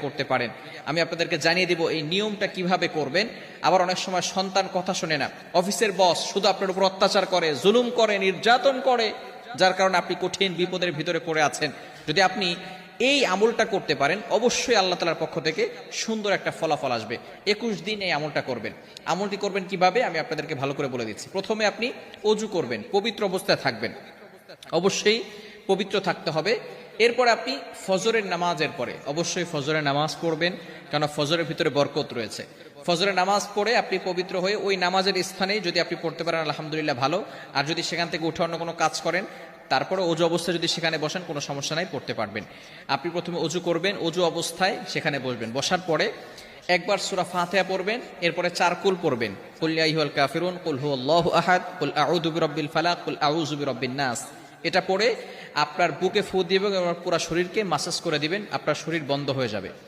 করতে পারেন। আমি আপনাদেরকে জানিয়ে দিব এই নিয়মটা কীভাবে করবেন। আবার অনেক সময় সন্তান কথা শোনে না। অফিসের বস শুধু আপনার উপর অত্যাচার করে, জুলুম করে, নির্যাতন করে, যার কারণে আপনি কঠিন বিপদের ভিতরে পড়ে আছেন। যদি আপনি এই আমলটা করতে পারেন, অবশ্যই আল্লাহ তালার পক্ষ থেকে সুন্দর একটা ফলাফল আসবে। একুশ দিন এই আমলটা করবেন। আমলটি করবেন কীভাবে? আমি আপনাদেরকে ভালো করে বলে দিচ্ছি। প্রথমে আপনি অজু করবেন, পবিত্র অবস্থায় থাকবেন। অবশ্যই পবিত্র থাকতে হবে। এরপর আপনি ফজরের নামাজের পরে, অবশ্যই ফজরের নামাজ পড়বেন কেন ফজরের ভিতরে বরকত রয়েছে। ফজরের নামাজ পড়ে আপনি পবিত্র হয়ে ওই নামাজের স্থানে যদি আপনি পড়তে পারেন, আলহামদুলিল্লাহ ভালো। আর যদি সেখান থেকে উঠে অন্য কোনো কাজ করেন, তারপরে অজু অবস্থায় যদি সেখানে বসেন, কোনো সমস্যা নাই, পড়তে পারবেন। আপনি প্রথমে অজু করবেন, অজু অবস্থায় সেখানে বসবেন। বসার পরে একবার সুরা ফাতিহা পড়বেন, এরপরে চার কুল পড়বেন কুল কাফিরুন, কুল হুয়াল্লাহু আহাদ, কুল আউযু বিরাব্বিল ফালাক, কুল আউযু বিরাব্বিন নাস। এটা পরে আপনার বুকে ফু দিবেন এবং পুরো শরীরকে মাসাজ করে দিবেন, আপনার শরীর বন্ধ হয়ে যাবে।